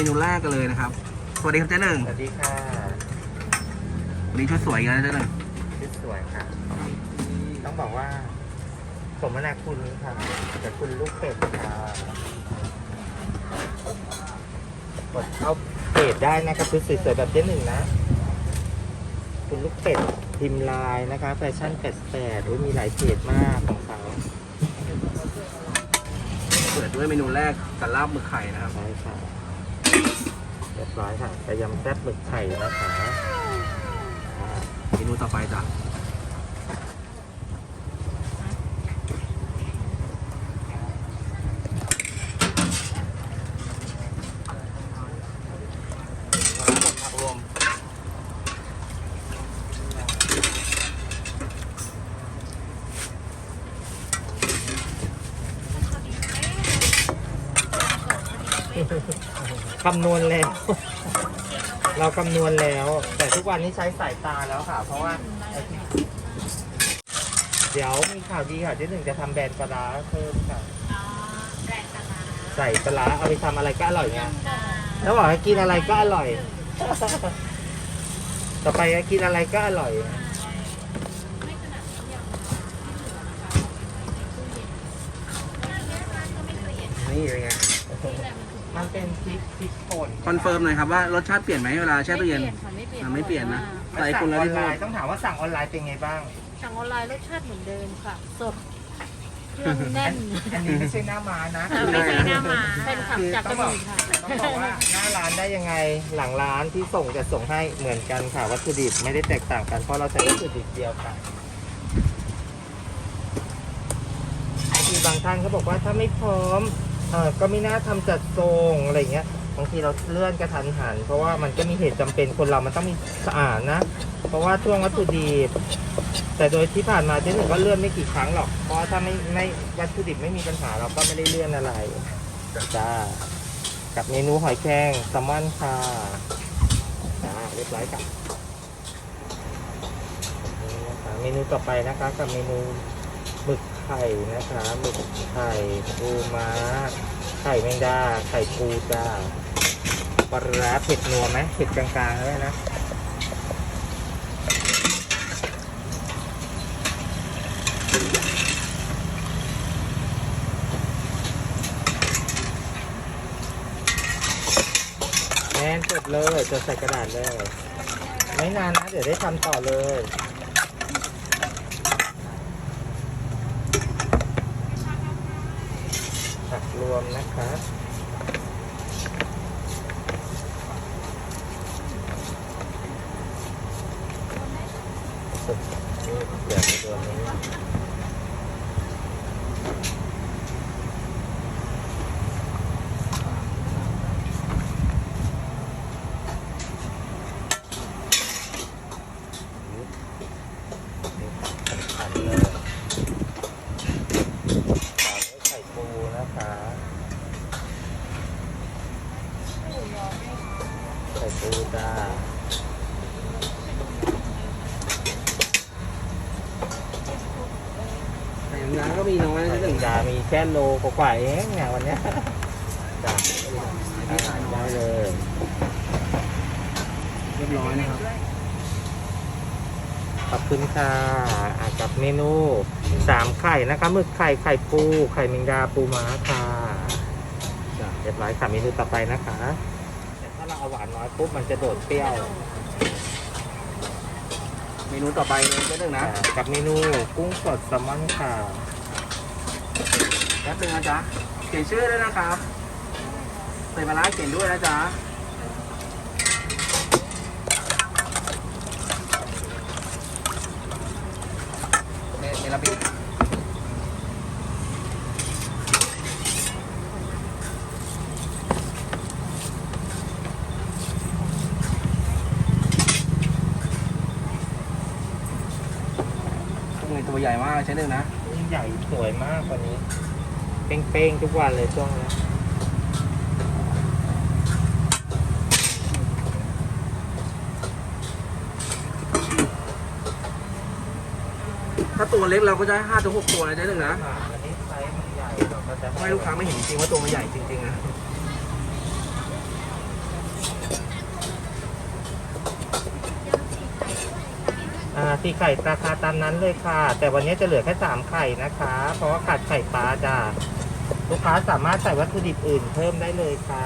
มาดูเมนูแรกกันเลยนะครับ สวัสดีครับเจ๊หนึ่งสวัสดีค่ะวันนี้ชุดสวยอีกันนะเจ๊หนึ่งชื่อสวยค่ะ ต้องบอกว่าผมนาคุณค่ะแต่คุณลูกเป็ดค่ะกดเข้าเพจได้นะครับชุดสวยๆแบบเจ๊หนึ่งนะ คุณลูกเป็ดพิมพ์ลายนะคะแฟชั่นแปดแปดมีหลายเพจมากของเขาเปิดด้วยเมนูแรกกับลาบหมึกไข่นะครับ ใช่ค่ะเรียบร้อยค่ะกระยำแซ่บหมึกไข่นะคะอ่าเมนูต่อไปจ้ะ คำนวณแล้ว เราคำนวณแล้ว แต่ทุกวันนี้ใช้สายตาแล้วค่ะ เพราะว่าเดี๋ยวมีข่าวดีค่ะที่หนึ่งจะทำแบรนด์ปลาร้าเพิ่มค่ะ ใส่ปลาร้าเอาไปทำอะไรก็อร่อยไงแล้วบอกให้กินอะไรก็อร่อย ต่อไปก็กินอะไรก็อร่อย นี่เป็นไง มันเป็นพริกพริกป่นคอนเฟิร์มหน่อยครับว่ารสชาติเปลี่ยนไหมเวลาแช่ตู้เย็น ไม่เปลี่ยนอะค่ะไม่เปลี่ยนนะพราใส่ว่าคนละออที่นชไลอบน์ต้องถามว่าสั่งออนไลน์เป็นไงบ้าง สั่งออนไลน์รสชาติเหมือนเดิมค่ะ สดเครื่องแน่นอันนี้ไม่ใช่หน้าม้านะค่ะไม่ใช่หน้ามาเป็นขับจากกระบี่ค่ะ ต้องบอกว่าหน้าร้านได้ยังไงหลังร้านที่ส่งจะส่งให้เหมือนกันค่ะวัตถุดิบไม่ได้แตกต่างกันเพราะเราใช้วัตถุดิบเดียวกันมีบางท่านเขาบอกว่าถ้าไม่พร้อม เออก็ไม่น่าทำจัดทรงอะไรเงี้ยบางทีเราเลื่อนกระทันหัน เพราะว่ามันก็มีเหตุจำเป็นคนเรามันต้องมีสะอาดนะ เพราะว่าช่วงวัตถุดิบแต่โดยที่ผ่านมาเจ๊หนึ่งก็เลื่อนไม่กี่ครั้งหรอก เพราะว่าถ้าไม่ไม่วัตถุดิบไม่มีปัญหาเราก็ไม่ได้เลื่อนอะไรจ้ากับเมนูหอยแครงแซลมอนค่ะจ้าเรียบร้อยกับนี่นะคะเมนูต่อไปนะคะกับเมนูหมึก ไข่นะคะหมึกไข่ปูม้า ไข่แมงดา ไข่ปูจ้าปลาร้าเผ็ดนัวไหมเผ็ดกลางๆเลยนะแน่นจดเลยจดใส่กระดาษเลย ไม่นานนะ เดี๋ยวได้ทำต่อเลยผัก รวมนะคะเดี๋ยวไปตัวนี้หั่นเลยตามด้วยไข่ปูนะคะไข่ปูจ้า แต่ยังร้านก็มีน้อยนะ ไข่ เจ๊ห แม นึ่ง งดามี แค่โลกว่าๆเองเนี่ยวันเนี้ยจ้าได้เลยเรียบร้อยนะครับ ขอบคุณค่ะอะกับเมนูสามไข่นะคะหมึกไข่ไข่ปู ไข่แมงดาปูม้าค่ะจ้ะเรียบร้อยค่ะเมนูต่อไปนะคะแต่ถ้าเราเอาหวานน้อยปุ๊บมันจะโดดเปรี้ยว เมนูต่อไปเลยเจ๊หนึ่งนะอะกับเมนูกุ้งสดแซลมอนค่ะ แป๊บนึงนะจ๊ะเขียนชื่อด้วยนะครับใส่ปลาร้าเขียนด้วยนะจ๊ะเมเมลาบิกุ้งในตัวใหญ่มากใช่หนึ่งนะกุ้งใหญ่สวยมากวันนี้ เป้งๆ ทุกวันเลยช่วงนี้ถ้าตัวเล็กเราก็จะให้ห้าถึงหกตัวนะเจ๊หนึ่งนะอะวันนี้ไซส์มันใหญ่เราก็เขาจะไม่ลูกค้าไม่เห็นจริงๆว่าตัวมันใหญ่จริงๆนะอ่าที่ไข่ราคาตามนั้นเลยค่ะ แต่วันนี้จะเหลือแค่สามไข่นะคะ เพราะว่าขาดไข่ปลาจ้า ลูกค้าสามารถใส่วัตถุดิบอื่นเพิ่มได้เลยค่ะ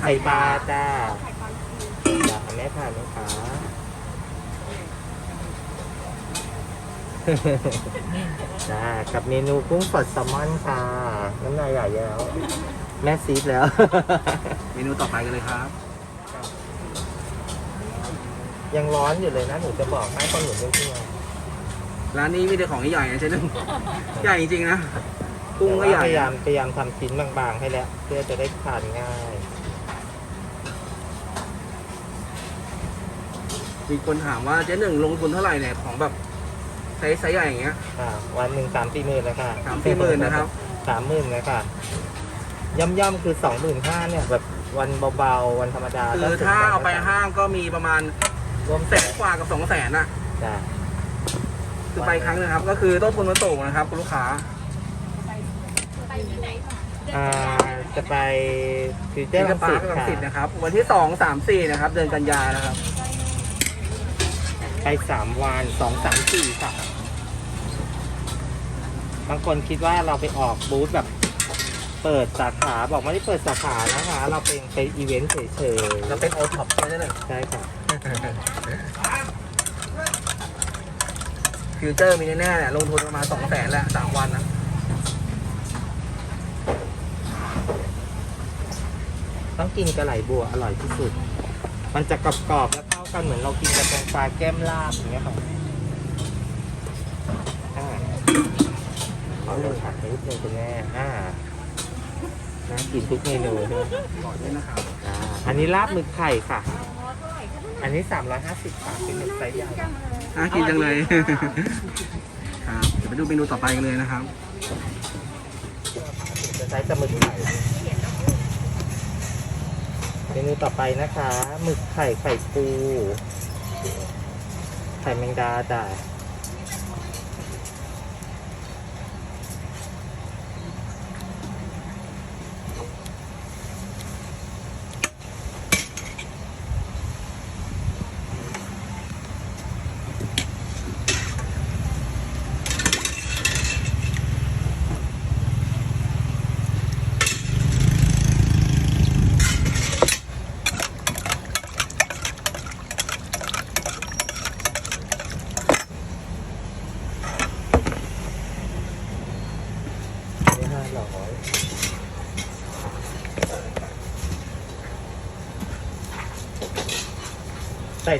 ไข่ปลาจ้าจ้าแม่ค่ะแม่ค้าจ้ากับเมนูกุ้งสดแซลมอนค่ะ น้ำลายใหญ่แล้ว แม่ซีดแล้ว เมนูต่อไปกันเลยครับ ยังร้อนอยู่เลยนะหนูจะบอกให้คนหนูเพื่อนร้านนี้มีแต่ของใหญ่ๆนะเจ๊หนึ่งใหญ่จริงๆนะ กุ้งก็ใหญ่พยายามพยายามทำชิ้นบางๆ ให้แล้วเพื่อจะได้ทานง่าย มีคนถามว่าเจ๊หนึ่งลงทุนเท่าไหร่เนี่ยของแบบไซส์ไซส์ใหญ่อย่างเงี้ย ค่ะ วันหนึ่งสามสี่หมื่นเลยค่ะสามสี่หมื่นนะครับ สามหมื่นเลยค่ะย่ำย่ำๆคือสองหมื่นห้าเนี่ยแบบวันเบาๆ วันธรรมดาคือถ้าเอาไปห้างก็มีประมาณรวมแสนกว่ากับสองแสนน่ะจ้ะคือไปครั้งนึงครับ ก็คือต้นทุนมันสูงนะครับ คุณลูกค้า อ่าจะไปฟิวเจอที่ร์กลัระงปาสิตกลังค่ะสิตนะครับ วันที่สองสามสี่นะครับ เดือนกันยานะครับไปสามวันสองสามสี่ค่ะ บางคนคิดว่าเราไปออกบูธแบบ เปิดสาขาบอกไม่ได้เปิดสาขานะคะ เราเป็นไปอีเวนต์เฉยๆเราเป็นโอท็อปใช่ไหมใช่ค่ะฟิวเจอร์มีแน่ๆเนี่ยลงทุนประมาณสองแสนแหละสามวันนะ ต้องกินกระไหลบัวอร่อยที่สุด มันจะกรอบๆแล้วเข้ากันเหมือนเรากินกระแตงปลาแก้มลาบอย่างเงี้ยค่ะอ่าขอเลยค่ะนิดนึงคุณแม่อ่าน่ากินทุกเมนูเลยบอกด้วยนะครับอ่าอันนี้ลาบหมึกไข่ค่ะ อันนี้ 350บาทเป็นหมึกไซส์ใหญ่น่ากินจังเลย ครับ เดี๋ยวไปดูเมนูต่อไปกันเลยนะครับจะใช้จะหมึกไข่ เมนูต่อไปนะคะหมึกไข่ไข่ปู ไข่แมงดาจ้ะ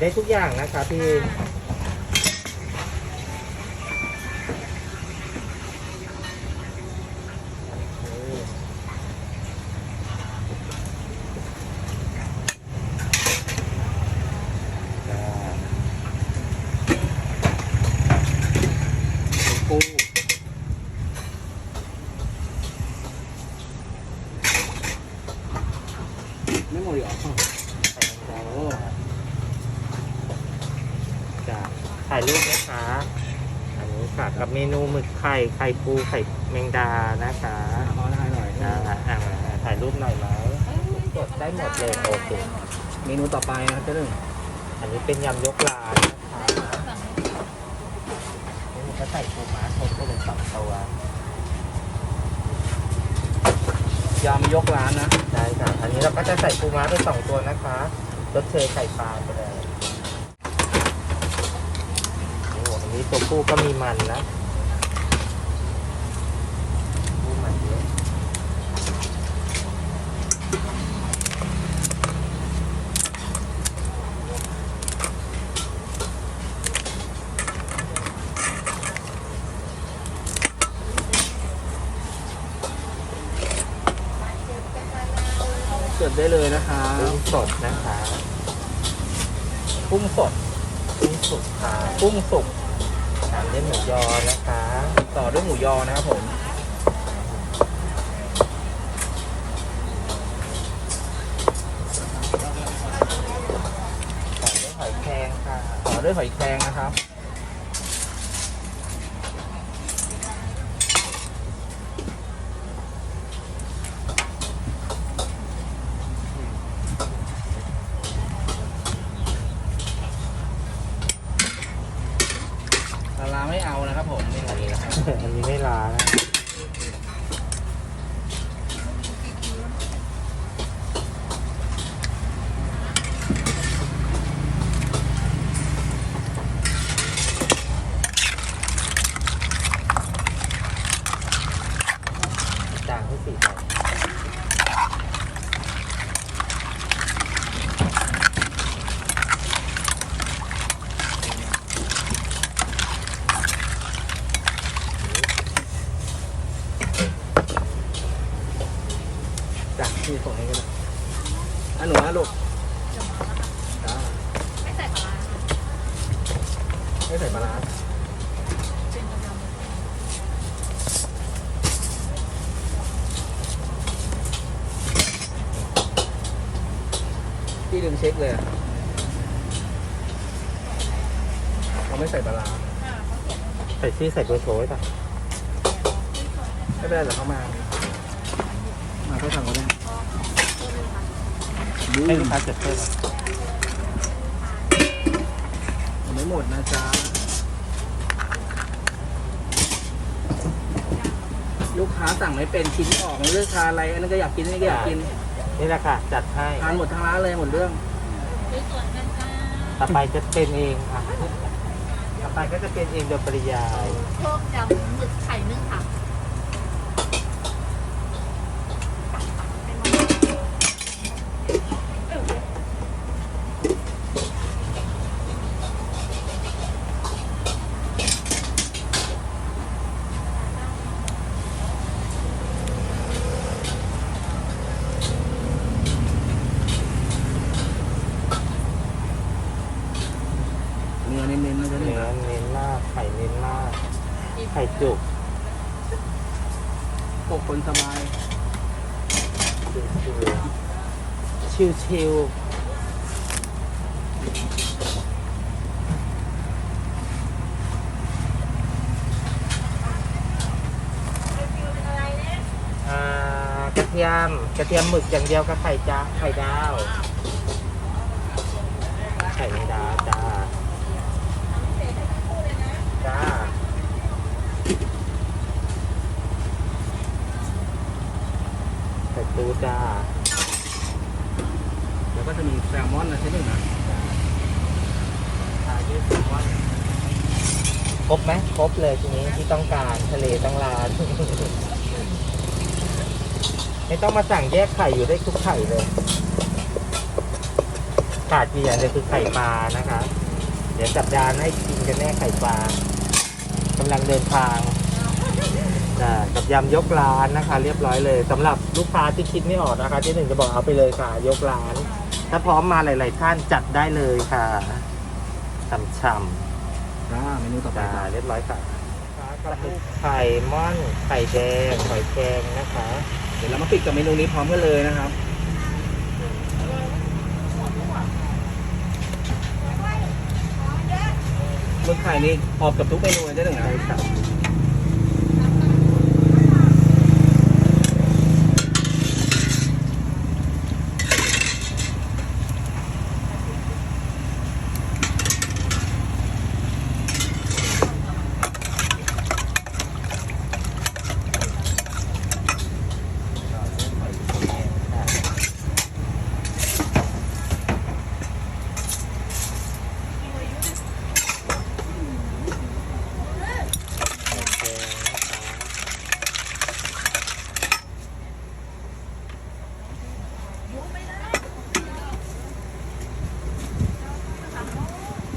ได้ทุกอย่างนะคะพี่ จ้า ปูไม่หมดเหรอ ใส่แมงดาจ้าถ่ายรูปนะคะ อันนี้ค่ะ กับเมนูหมึกไข่ไข่ปูไข่แมงดานะคะขอได้หน่อยอ่าอ่าถ่ายรูปหน่อยไหมกดได้หมดเลยโอเคเมนูต่อไปนะครับเจ๊หนึ่งอันนี้เป็นยำยกร้านนะคะนี่มันก็ใส่ปูม้าทบไปเลยสองตัวยำยกร้านนะใช่ค่ะ อันนี้เราก็จะใส่ปูม้าไปสองตัวนะคะรสเชยไข่ปลาไปเลยโอ้โหอั นนี้ตัวผู้ก็มีมันนะผู้มันเยอะเกิดได้เลยนะคะกุ้งสดนะคะกุ้งสดกุ้งสุกค่ะกุ้งสุกตาม ด้วยหมูยอนะคะ ต่อด้วยหมูยอนะครับผมต่อด้วยหอยแครงค่ะ ต่อด้วยหอยแครงนะครับ ตานะจางที่สี่ใบจากที่ส่งให้กันนะ อันหนูนะลูกจ้า ไม่ใส่ปลาร้า ไม่ใส่ปลาร้า เป็นกำลัง พี่ลืมเช็คเลยอะเขาไม่ใส่ปลาร้าใส่ชื่อใส่เบอร์โทรไว้ป่ะไม่เป็นไรเดี๋ยวเขามา มาก็ทำก็ได้ให้ลูกค้าจดเพิ่มยังไม่หมดนะจ๊ะลูกค้าสั่งไม่เป็นชิ้นออกเลือกทานอะไรอันนั้นก็อยากกินอันนี้ก็อยากกิน นี่แหละค่ะจัดให้ทานหมดทั้งร้านเลยหมดเรื่องด้วยส่วนกันจ้าต่อไปจะเป็นเองค่ะต่อไปก็จะเป็นเองโดยปริยาย โชคจำหมึกไข่นึ่งค่ะ เนื้อเน้ นๆนะจ๊ะเนื้เนี่อยเน้นมาก ไข่เน้นมาก ไข่จุกปกคนสบายชิวๆชิวๆอ่ากระเทียม กระเทียมหมึกอย่างเดียวกับไข่จ้าไข่ดาว ไข่แมงดาจ้า จ้า ไข่ปู จ้าแล้วก็จะมีแซลมอนนะใช่ไหมนะอายุสิบวันครบไหมครบเลยทีนี้ที่ต้องการทะเลต้องลาน ไม่ต้องมาสั่งแยกไข่อยู่ได้ทุกไข่เลยขาดเพียงเดียวคือไข่ปลานะคะ เดี๋ยวสัปดาห์หน้าให้กินกันแน่ไข่ปลากำลังเดินทางจ้ะกั บยำยกร้านนะคะ เรียบร้อยเลยสำหรับลูกค้าที่คิดไม่ออกนะคะที่หนึ่งจะบอกเอาไปเลยค่ะ ยกร้าน ถ้าพร้อมมาหลาย ๆ ท่านจัดได้เลยค่ะช่ำจ้าเมนูต่อๆไปจ้าจ้าเรียบร้อยค่ะกระปุกไข่ม่อนไข่แดงหอยแครงนะคะ เดี๋ยวเรามาปิดกับเมนูนี้พร้อมกันเลยนะครับหมึกไข่นี่ออกกับทุกเมนูเลยได้หนึ่งนะใช่ค่ะ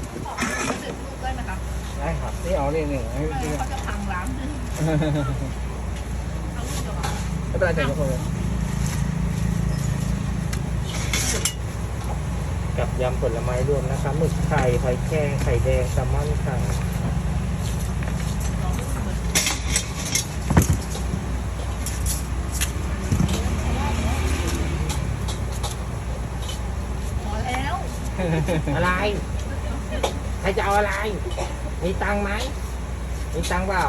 ไข่แดงนะคะ ได้ไหมคะ ได้ครับ นี่เนี่ให้นี่เขาจะพังร้านไม่เป็นไรจ้ะทุกคนเลยกับยำผลไม้รวมนะคะหมึกไข่หอยแครงไข่แดงแซลมอนค่ะพอแล้ว อะไร รจะเอาอะไร มีตังไหม มีตังเปล่า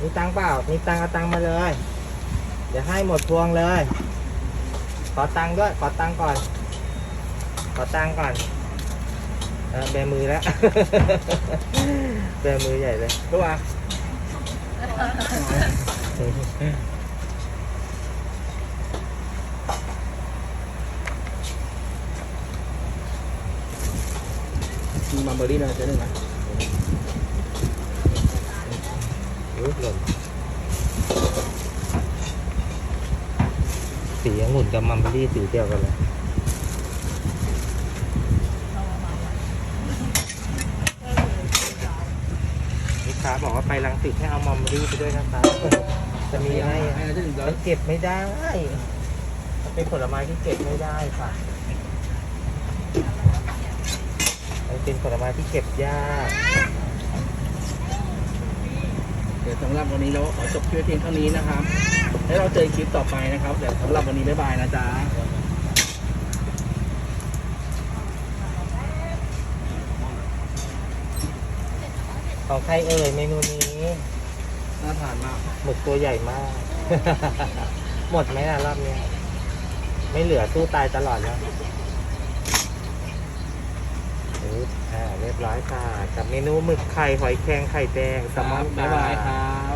มีตังเปล่า มีตังเอาตังมาเลย เดี๋ยวให้หมดพวงเลย ขอตังด้วย ขอตังก่อน ขอตังก่อนเออแบมือแล้ว แบมือใหญ่เลยตัวมี มัมเบอรี่นะเจ๊หนึ่งนะอุ๊ยหล่นสีองุ่นกับมัมเบอรี่สีเดียวกันเลยลูกค้าบอกว่าไปรังสิตให้เอามัมเบอรี่ไปด้วยนะครับจะมีให้ให้นะเจ๊หนึ่งเดี๋ยวมันเก็บไม่ได้ เป็นผลไม้ที่เก็บไม่ได้ค่ะ มัน เป็นผลไม้ที่เก็บยากเดี๋ยวสำหรับวันนี้เราขอจบคลิปเพียงเท่านี้นะครับ แล้วเราเจอคลิปต่อไปนะครับเดี๋ยวสำหรับวันนี้บ๊ายบายนะจ๊ะของใครเอ่ยเมนูนี้น่าทานมากหมึกตัวใหญ่มาก หมดไหมนะรอบเนี้ยไม่เหลือสู้ตายตลอดแล้วปึ๊บ อ่าเรียบร้อยค่ะกับเมนูหมึกไข่หอยแครงไข่แดงแซลมอนบ๊ายบายครับค